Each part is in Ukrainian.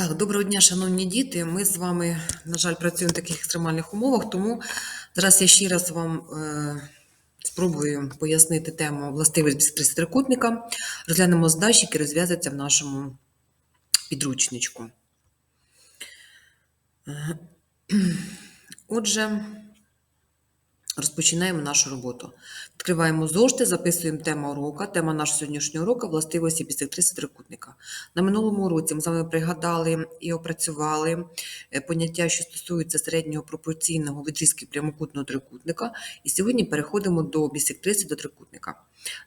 Так, доброго дня, шановні діти. Ми з вами, на жаль, працюємо в таких екстремальних умовах, тому зараз я ще раз вам е, спробую пояснити тему бісектрису трикутника. Розглянемо здачі, які розв'язуються в нашому підручничку. Е, Отже, розпочинаємо нашу роботу. Відкриваємо зошити, записуємо тему урока. Тема нашого сьогоднішнього уроку властивості бісектриси трикутника. На минулому уроці ми з вами пригадали і опрацювали е, поняття, що стосуються середнього пропорційного відрізків прямокутного трикутника. І сьогодні переходимо до бісектриси до трикутника,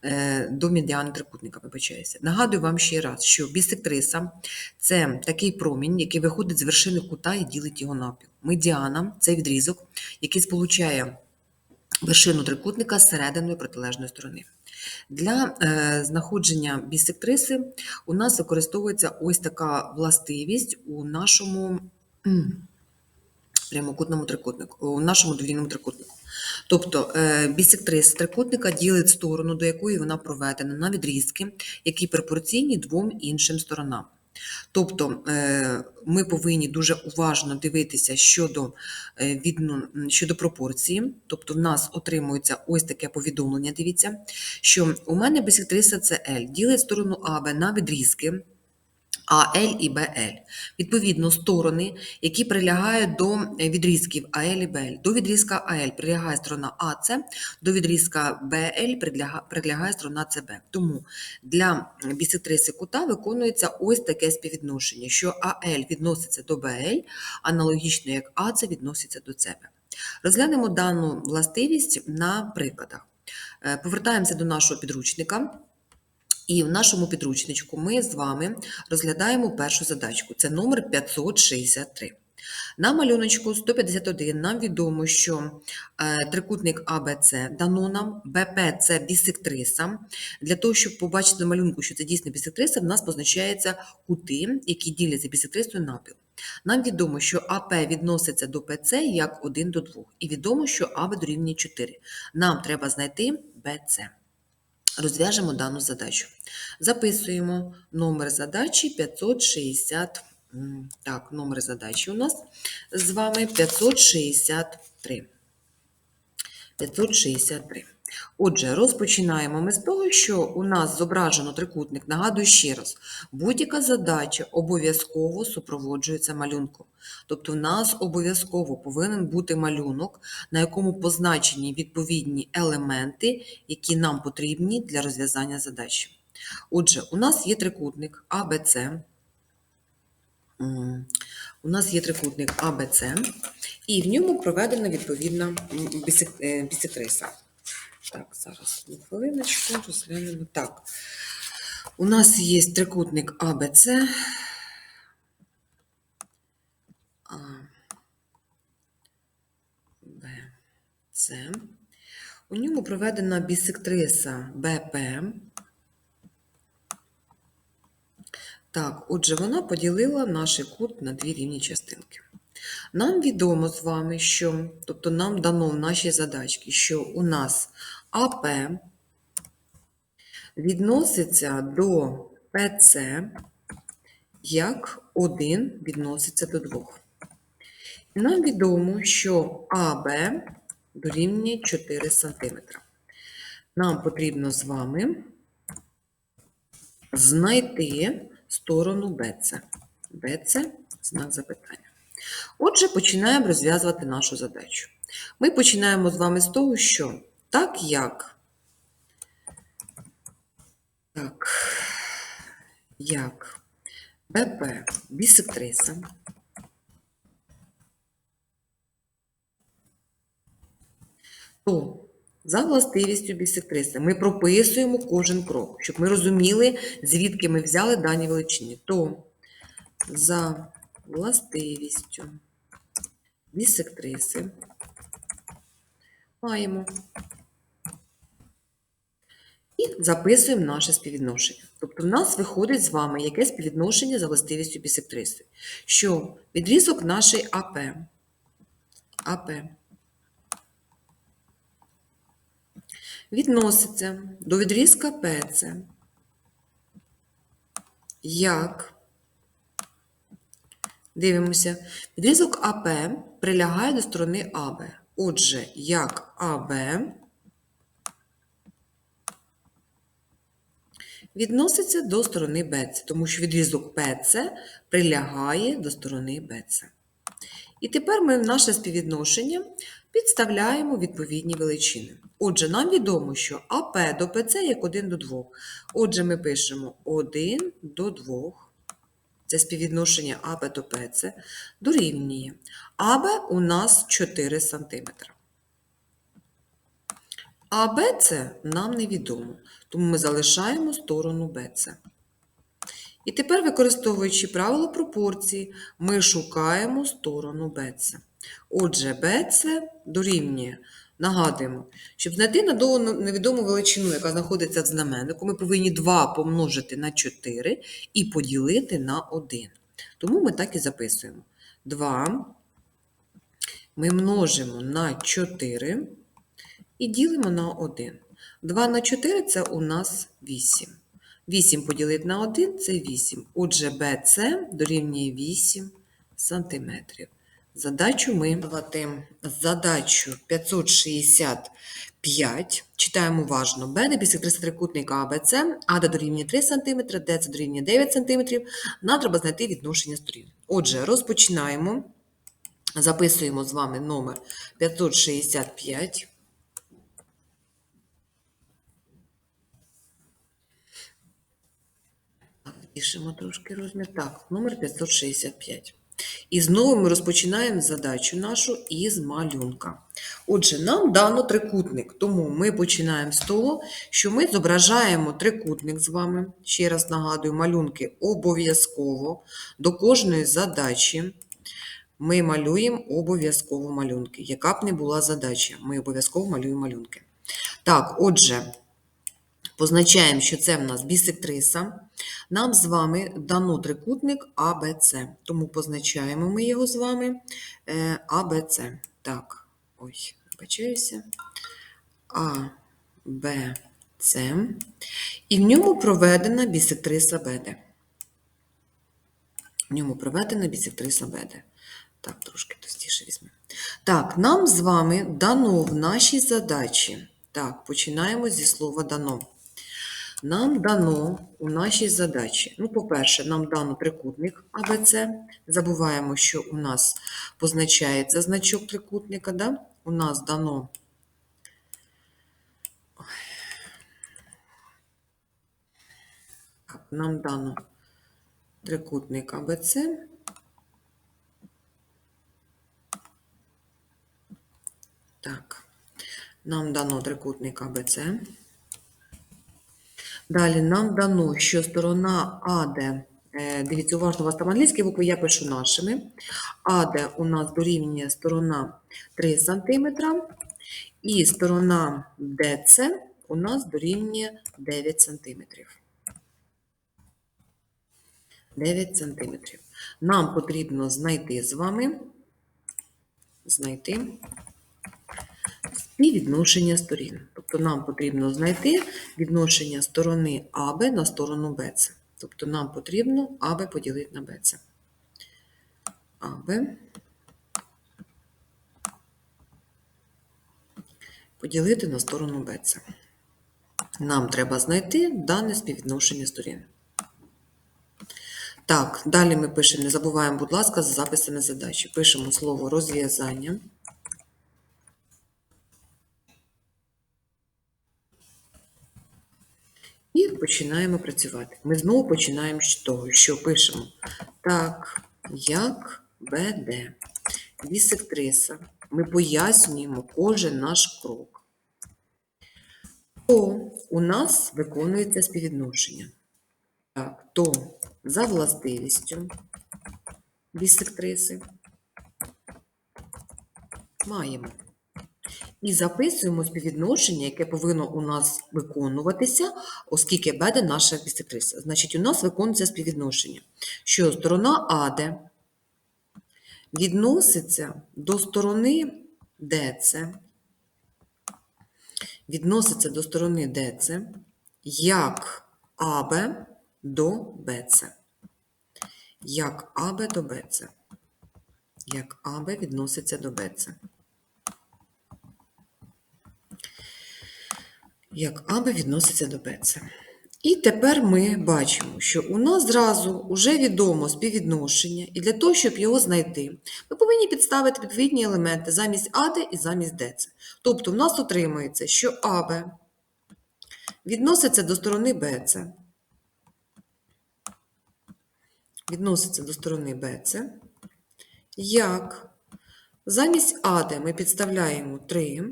е, до медіани трикутника, вибачаюся. Нагадую вам ще раз, що бісектриса це такий промінь, який виходить з вершини кута і ділить його навпіл. Медіана це відрізок, який сполучає вершину трикутника з серединою протилежної сторони. Для е, знаходження бісектриси у нас використовується ось така властивість у нашому прямокутному трикутнику, у нашому довільному трикутнику. Тобто е, бісектриса трикутника ділить сторону, до якої вона проведена, на відрізки, які пропорційні двом іншим сторонам. Тобто е, ми повинні дуже уважно дивитися щодо, е, відно- щодо пропорції. Тобто в нас отримується ось таке повідомлення, дивіться, що у мене бісектриса це L, ділить сторону АБ на відрізки АЛ і БЛ. Відповідно, сторони, які прилягають до відрізків АЛ і БЛ. До відрізка АЛ прилягає сторона АЦ, до відрізка БЛ прилягає сторона ЦБ. Тому для бісектриси кута виконується ось таке співвідношення, що АЛ відноситься до БЛ, аналогічно як АЦ відноситься до ЦБ. Розглянемо дану властивість на прикладах. Е, Повертаємося до нашого підручника. І в нашому підручничку ми з вами розглядаємо першу задачку. Це номер 563. На малюночку 151 нам відомо, що е, трикутник АБЦ дано нам, БП це бісектриса. Для того, щоб побачити на малюнку, що це дійсно бісектриса, в нас позначаються кути, які діляться бісектрисою напіл. Нам відомо, що АП відноситься до ПЦ як 1 до 2. І відомо, що АБ дорівнює 4. Нам треба знайти БЦ. Розв'яжемо дану задачу. Записуємо номер задачі 560. Так, номер задачі у нас з вами 563. 563. Отже, розпочинаємо ми з того, що у нас зображено трикутник. Нагадую ще раз, будь-яка задача обов'язково супроводжується малюнком. Тобто, в нас обов'язково повинен бути малюнок, на якому позначені відповідні елементи, які нам потрібні для розв'язання задачі. Отже, у нас є трикутник АБЦ. У нас є трикутник АБЦ, і в ньому проведена відповідна м, бісек- е, бісектриса. Так, зараз одну хвилиночку розглянемо. Так. У нас є трикутник АБЦ. А, Б, С. У ньому проведена бісектриса БП. Так, отже, вона поділила наш кут на дві рівні частинки. Нам відомо з вами, що, тобто нам дано в нашій задачці, що у нас АП відноситься до ПЦ як 1 відноситься до 2. І нам відомо, що АБ дорівнює 4 см. Нам потрібно з вами знайти сторону БЦ. БЦ – знак запитання. Отже, починаємо розв'язувати нашу задачу. Ми починаємо з вами з того, що так як, так, як? БП бісектриса, то за властивістю бісектриси ми прописуємо кожен крок, щоб ми розуміли, звідки ми взяли дані величини. То за властивістю бісектриси маємо і записуємо наше співвідношення. Тобто в нас виходить з вами яке співвідношення за властивістю бісектриси, що відрізок нашої АП, АП відноситься до відрізка ПЦ як Дивимося. Відрізок АП прилягає до сторони АБ. Отже, як АБ відноситься до сторони БЦ, тому що відрізок ПЦ прилягає до сторони БЦ. І тепер ми в наше співвідношення підставляємо відповідні величини. Отже, нам відомо, що АП до ПЦ як 1 до 2. Отже, ми пишемо 1 до 2. Це співвідношення АБ до ПЦ дорівнює. АБ у нас 4 см. А БЦ нам невідомо, тому ми залишаємо сторону БЦ. І тепер, використовуючи правило пропорції, ми шукаємо сторону БЦ. Отже, БЦ дорівнює. Нагадуємо, щоб знайти надовго невідому величину, яка знаходиться в знаменнику, ми повинні 2 помножити на 4 і поділити на 1. Тому ми так і записуємо. 2 ми множимо на 4 і ділимо на 1. 2 на 4 це у нас 8. 8 поділити на 1 це 8. Отже, BC дорівнює 8 см. Задачу ми давати задачу 565. Читаємо уважно. Б на бісектрис трикутника АБЦ, АД дорівнює 3 см, ДЦ дорівнює 9 см. Нам треба знайти відношення сторін. Отже, розпочинаємо. Записуємо з вами номер 565. Пишемо трошки розмір. Так, номер 565. І знову ми розпочинаємо задачу нашу із малюнка. Отже, нам дано трикутник, тому ми починаємо з того, що ми зображаємо трикутник з вами. Ще раз нагадую, малюнки обов'язково до кожної задачі. Ми малюємо обов'язково малюнки. Яка б не була задача, ми обов'язково малюємо малюнки. Так, отже, позначаємо, що це в нас бісектриса. Нам з вами дано трикутник АБЦ. Тому позначаємо ми його з вами е, АБЦ. Так, ой, вибачаюся. АБЦ. І в ньому проведена бісектриса БД. В ньому проведена бісектриса БД. Так, трошки товстіше візьмемо. Так, нам з вами дано в нашій задачі. Так, починаємо зі слова дано. Нам дано у нашій задачі, ну, по-перше, нам дано трикутник АБЦ. Забуваємо, що у нас позначається значок трикутника. Да? У нас дано нам дано трикутник АБЦ. Так, нам дано трикутник АБЦ. Далі нам дано, що сторона АД, е, дивіться, уважно, у вас там англійські букви, я пишу нашими. АД у нас дорівнює сторона 3 см, і сторона ДЦ у нас дорівнює 9 см. 9 см. Нам потрібно знайти з вами, знайти співвідношення сторін. Тобто нам потрібно знайти відношення сторони АБ на сторону БЦ. Тобто нам потрібно АБ поділити на БЦ. АБ поділити на сторону БЦ. Нам треба знайти дане співвідношення сторін. Так, далі ми пишемо, не забуваємо, будь ласка, за записами задачі. Пишемо слово розв'язання. І починаємо працювати. Ми знову починаємо з того, що пишемо так, як БД, бісектриса. Ми пояснюємо кожен наш крок. То у нас виконується співвідношення. Так, то за властивістю бісектриси маємо. І записуємо співвідношення, яке повинно у нас виконуватися, оскільки буде наша бісектриса. Значить, у нас виконується співвідношення, що сторона АД відноситься до сторони ДЦ, відноситься до сторони ДЦ, як АБ до БЦ. Як АБ до БЦ. як АБ відноситься до БЦ. Як АБ відноситься до БЦ. І тепер ми бачимо, що у нас зразу вже відомо співвідношення, і для того, щоб його знайти, ми повинні підставити відповідні елементи замість АД і замість ДЦ. Тобто в нас отримується, що АБ відноситься до сторони БЦ, відноситься до сторони БЦ, як замість АД ми підставляємо 3,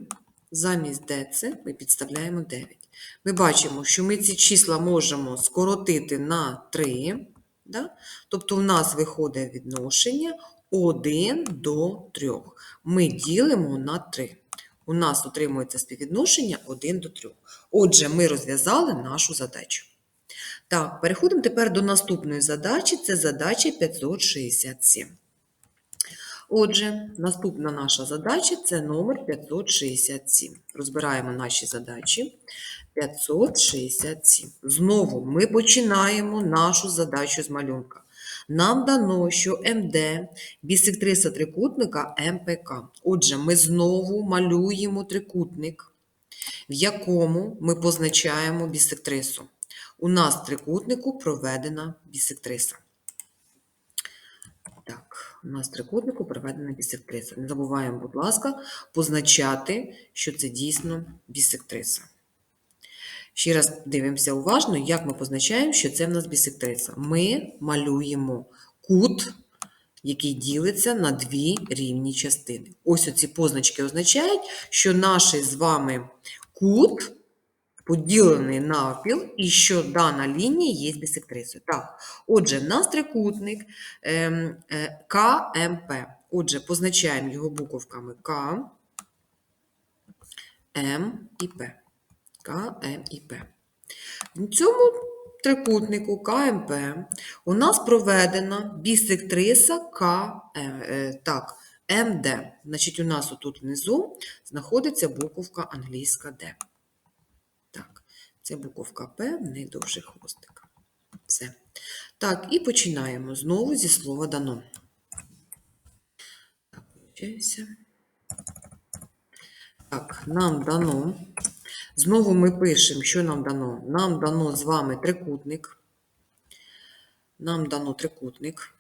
замість ДЦ ми підставляємо 9. Ми бачимо, що ми ці числа можемо скоротити на 3, да? тобто у нас виходить відношення 1 до 3. Ми ділимо на 3. У нас отримується співвідношення 1 до 3. Отже, ми розв'язали нашу задачу. Так, переходимо тепер до наступної задачі. Це задача 567. Отже, наступна наша задача це номер 567. Розбираємо наші задачі. 567. Знову ми починаємо нашу задачу з малюнка. Нам дано, що МД бісектриса трикутника МПК. Отже, ми знову малюємо трикутник, в якому ми позначаємо бісектрису. У нас в трикутнику проведена бісектриса. Так, у нас трикутнику проведена бісектриса. Не забуваємо, будь ласка, позначати, що це дійсно бісектриса. Ще раз дивимося уважно, як ми позначаємо, що це в нас бісектриса. Ми малюємо кут, який ділиться на дві рівні частини. Ось оці позначки означають, що наш з вами кут поділений навпіл, і що дана лінія є бісектрисою. Так, отже, в нас трикутник ем, е, КМП. Отже, позначаємо його буковками К, М і П. К, М і П. В цьому трикутнику КМП у нас проведена бісектриса К, е, так, МД. Значить, у нас отут внизу знаходиться буковка англійська Д. Це буковка П, в неї довший хвостик. Все. Так, і починаємо знову зі слова дано. Так, вибачаюся. Так, нам дано. Знову ми пишемо, що нам дано? Нам дано з вами трикутник. Нам дано трикутник.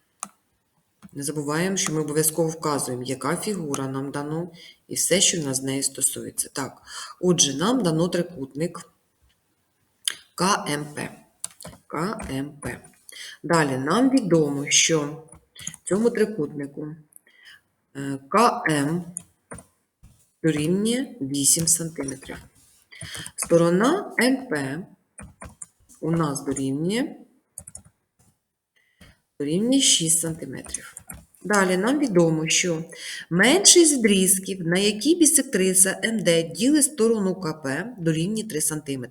Не забуваємо, що ми обов'язково вказуємо, яка фігура нам дано, і все, що нас з нею стосується. Так, отже, нам дано трикутник КМП. КМП. Далі нам відомо, що цьому трикутнику е, КМ дорівнює 8 см. Сторона МП у нас дорівнює, дорівнює 6 см. Далі нам відомо, що менший з відрізків, на які бісектриса МД ділить сторону КП, дорівнює 3 см.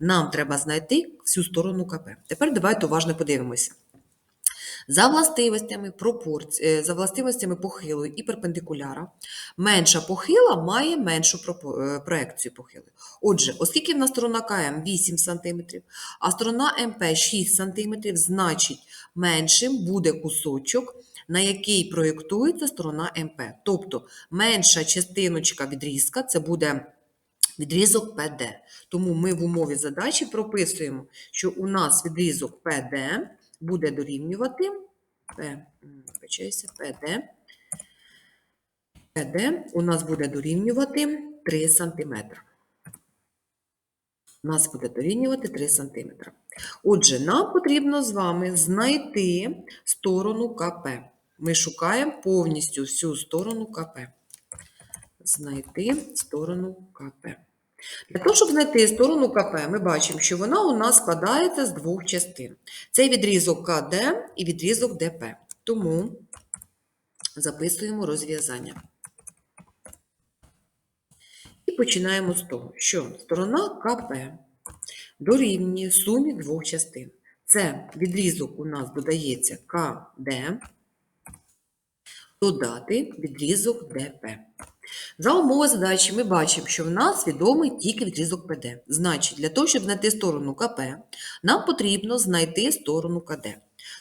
Нам треба знайти всю сторону КП. Тепер давайте уважно подивимося. За властивостями пропорці... е, за властивостями похилу і перпендикуляра, менша похила має меншу е, проекцію похили. Отже, оскільки в нас сторона КМ 8 см, а сторона МП 6 см, значить меншим буде кусочок, на який проєктується сторона МП. Тобто менша частиночка відрізка це буде відрізок ПД. Тому ми в умові задачі прописуємо, що у нас відрізок ПД буде дорівнювати ПД. ПД у нас буде дорівнювати 3 см. Нас буде дорівнювати 3 см. Отже, нам потрібно з вами знайти сторону КП. Ми шукаємо повністю всю сторону КП. Знайти сторону КП. Для того, щоб знайти сторону КП, ми бачимо, що вона у нас складається з двох частин. Це відрізок КД і відрізок ДП. Тому записуємо розв'язання. І починаємо з того, що сторона КП дорівнює сумі двох частин. Це відрізок у нас додається КД, додати відрізок ДП. За умови задачі ми бачимо, що в нас відомий тільки відрізок ПД. Значить, для того, щоб знайти сторону КП, нам потрібно знайти сторону КД.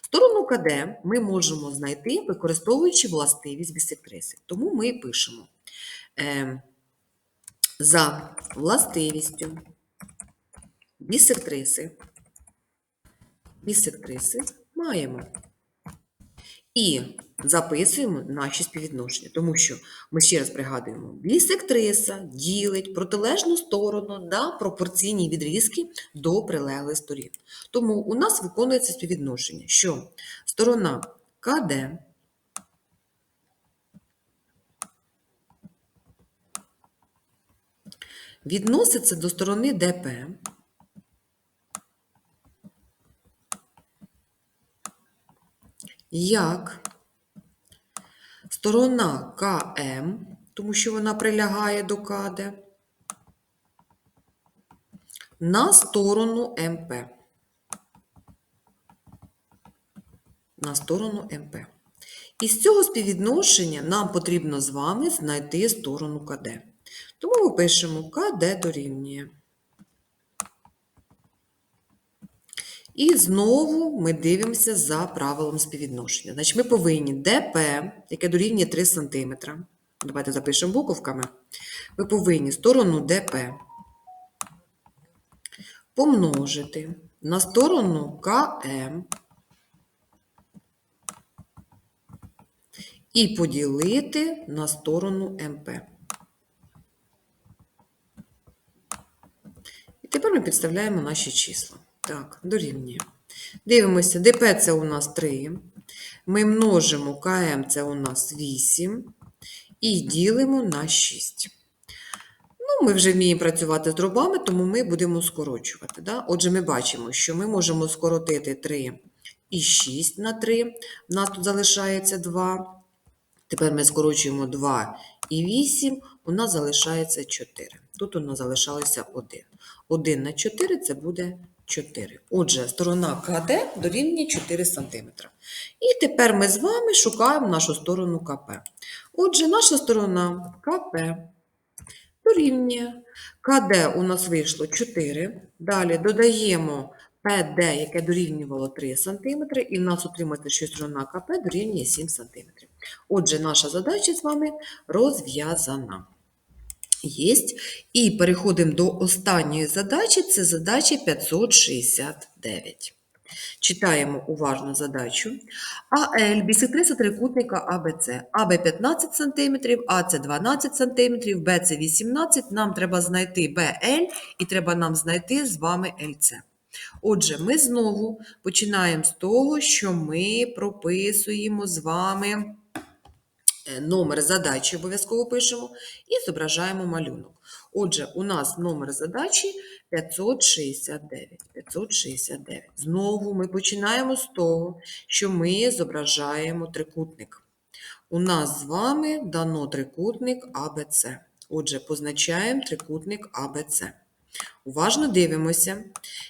Сторону КД ми можемо знайти, використовуючи властивість бісектриси. Тому ми пишемо е, за властивістю бісектриси, бісектриси маємо. І записуємо наші співвідношення, тому що ми ще раз пригадуємо, бісектриса ділить протилежну сторону на пропорційні відрізки до прилеглих сторін. Тому у нас виконується співвідношення, що сторона КД відноситься до сторони ДП як сторона КМ, тому що вона прилягає до КД, на сторону МП. На сторону МП. Із цього співвідношення нам потрібно з вами знайти сторону КД. Тому ми пишемо КД дорівнює. І знову ми дивимося за правилом співвідношення. Значить, ми повинні ДП, яке дорівнює 3 см. Давайте запишемо буковками. Ви повинні сторону ДП помножити на сторону КМ і поділити на сторону МП. Тепер ми підставляємо наші числа. Так, дорівнює. Дивимося, ДП це у нас 3. Ми множимо КМ це у нас 8. І ділимо на 6. Ну, ми вже вміємо працювати з дробами, тому ми будемо скорочувати. Да? Отже, ми бачимо, що ми можемо скоротити 3 і 6 на 3. У нас тут залишається 2. Тепер ми скорочуємо 2 і 8, у нас залишається 4. Тут у нас залишалося 1. 1 на 4 це буде 4. Отже, сторона КД дорівнює 4 см. І тепер ми з вами шукаємо нашу сторону КП. Отже, наша сторона КП дорівнює. КД у нас вийшло 4. Далі додаємо ПД, яке дорівнювало 3 см, і в нас отримається, що сторона КП дорівнює 7 см. Отже, наша задача з вами розв'язана. Єсть. І переходимо до останньої задачі. Це задача 569. Читаємо уважно задачу. АЛ бісектриса трикутника АБЦ. АБ 15 см, АЦ 12 см, БЦ 18 Нам треба знайти БЛ і треба нам знайти з вами ЛЦ. Отже, ми знову починаємо з того, що ми прописуємо з вами номер задачі, обов'язково пишемо, і зображаємо малюнок. Отже, у нас номер задачі 569. 569. Знову ми починаємо з того, що ми зображаємо трикутник. У нас з вами дано трикутник АБЦ. Отже, позначаємо трикутник АБЦ. Уважно дивимося,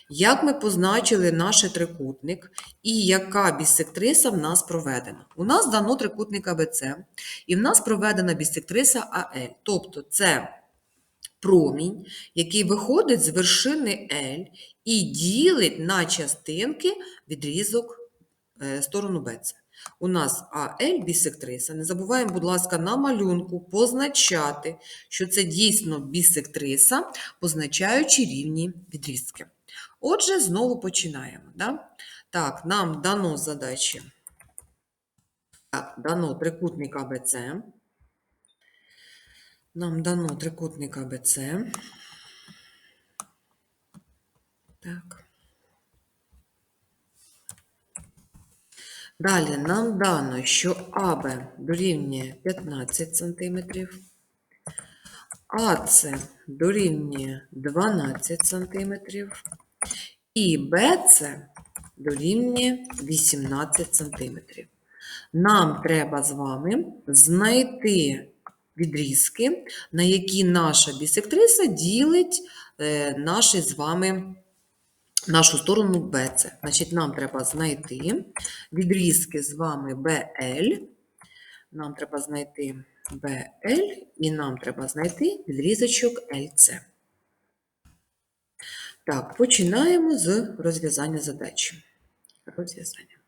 як ми позначили наш трикутник і яка бісектриса в нас проведена. У нас дано трикутник АБЦ, і в нас проведена бісектриса АЛ. Тобто це промінь, який виходить з вершини L і ділить на частинки відрізок е, сторону BC. У нас АЛ бісектриса. Не забуваємо, будь ласка, на малюнку позначати, що це дійсно бісектриса, позначаючи рівні відрізки. Отже, знову починаємо. Да? Так, нам дано задачі. Дано трикутник АБЦ. Нам дано трикутник АБЦ. Так. Далі нам дано, що АБ дорівнює 15 см, АЦ дорівнює 12 см і БЦ дорівнює 18 см. Нам треба з вами знайти відрізки, на які наша бісектриса ділить е, наші з вами нашу сторону BC. Значить, нам треба знайти відрізки з вами BL. Нам треба знайти BL і нам треба знайти відрізочок LC. Так, починаємо з розв'язання задачі. Розв'язання.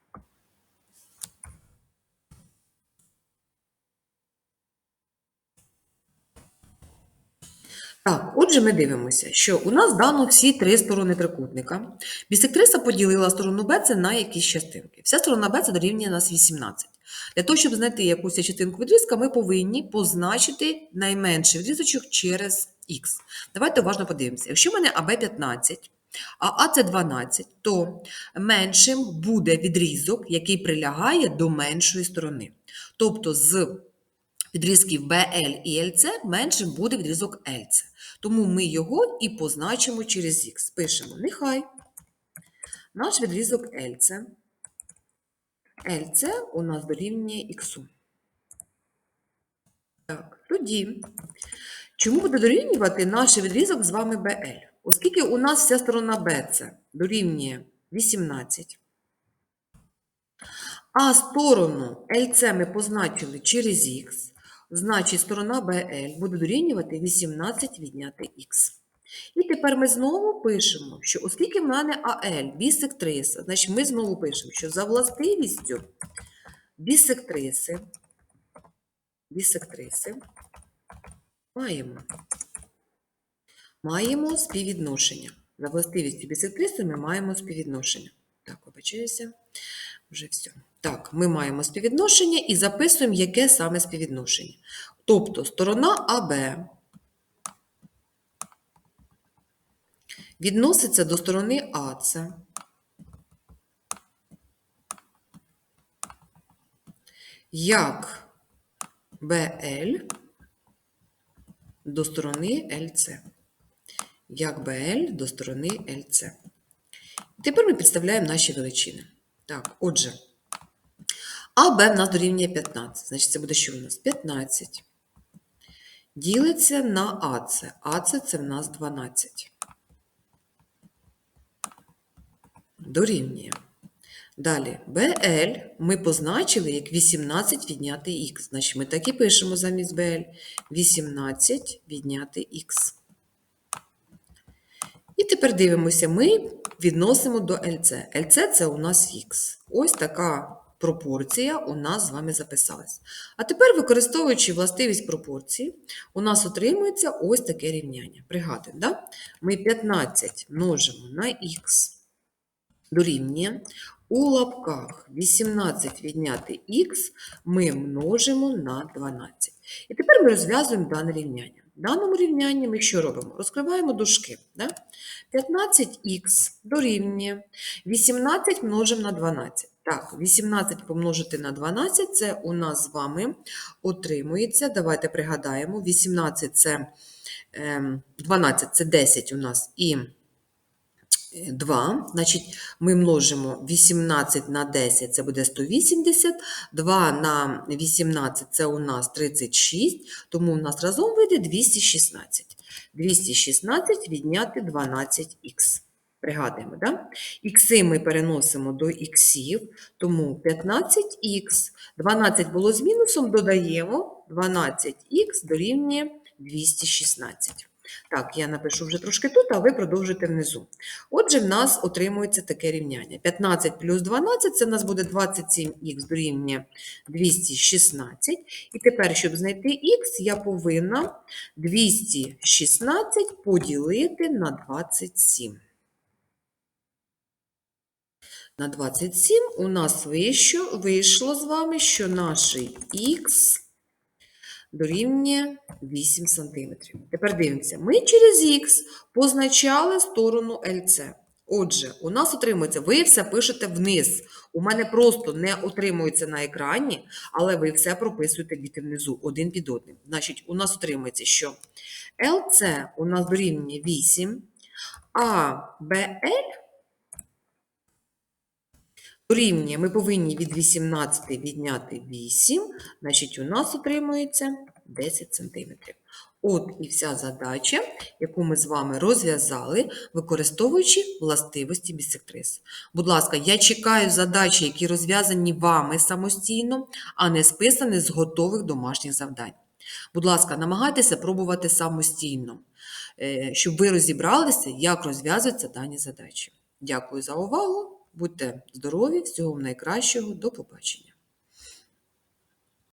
Так, отже, ми дивимося, що у нас дано всі три сторони трикутника. Бісектриса поділила сторону BC на якісь частинки. Вся сторона BC дорівнює нас 18. Для того, щоб знайти якусь частинку відрізка, ми повинні позначити найменший відрізочок через х. Давайте уважно подивимося. Якщо в мене АБ 15, а АЦ 12, то меншим буде відрізок, який прилягає до меншої сторони. Тобто з відрізків BL і LC меншим буде відрізок LC. Тому ми його і позначимо через х. Пишемо, нехай наш відрізок LC. LC у нас дорівнює х. Так, тоді, чому буде дорівнювати наш відрізок з вами BL? Оскільки у нас вся сторона BC дорівнює 18, а сторону LC ми позначили через х, значить сторона BL буде дорівнювати 18 відняти х. І тепер ми знову пишемо, що оскільки в мене АЛ бісектриса, значить ми знову пишемо, що за властивістю бісектриси, бісектриси маємо, маємо співвідношення. За властивістю бісектриси ми маємо співвідношення. Так, вибачаюся, вже все. Так, ми маємо співвідношення і записуємо, яке саме співвідношення. Тобто сторона АБ відноситься до сторони АЦ. Як БЛ до сторони ЛЦ. Як БЛ до сторони ЛЦ. Тепер ми підставляємо наші величини. Так, отже, АБ в нас дорівнює 15. Значить, це буде що у нас? 15. Ділиться на АЦ. АЦ це в нас 12. Дорівнює. Далі, BL ми позначили як 18 відняти х. Значить, ми так і пишемо замість BL 18 відняти х. І тепер дивимося, ми відносимо до LC. LC це у нас х. Ось така пропорція у нас з вами записалась. А тепер, використовуючи властивість пропорції, у нас отримується ось таке рівняння. Пригадуємо, да? ми 15 множимо на х дорівнює у лапках 18 відняти х ми множимо на 12. І тепер ми розв'язуємо дане рівняння. В даному рівнянні ми що робимо? Розкриваємо дужки. Да? 15х дорівнює 18 множимо на 12. Так, 18 помножити на 12 це у нас з вами отримується. Давайте пригадаємо, 18 це ем, 12 це 10 у нас і 2, значить, ми множимо 18 на 10, це буде 180, 2 на 18 це у нас 36, тому у нас разом вийде 216. 216 відняти 12х. Пригадуємо, да? Ікси ми переносимо до іксів, тому 15х. 12 було з мінусом, додаємо 12х дорівнює 216. Так, я напишу вже трошки тут, а ви продовжите внизу. Отже, в нас отримується таке рівняння. 15 плюс 12 це в нас буде 27х дорівнює 216. І тепер, щоб знайти х, я повинна 216 поділити на 27. На 27 у нас вийшло, вийшло з вами, що наш х дорівнює 8 см. Тепер дивимося, ми через х позначали сторону LC. Отже, у нас отримується, ви все пишете вниз. У мене просто не отримується на екрані, але ви все прописуєте діти внизу, один під одним. Значить, у нас отримується, що LC у нас дорівнює 8, а BL дорівнює, ми повинні від 18 відняти 8, значить у нас отримується 10 см. От і вся задача, яку ми з вами розв'язали, використовуючи властивості бісектрис. Будь ласка, я чекаю задачі, які розв'язані вами самостійно, а не списані з готових домашніх завдань. Будь ласка, намагайтеся пробувати самостійно, е, щоб ви розібралися, як розв'язуються дані задачі. Дякую за увагу. Будьте здорові, всього вам найкращого, до побачення.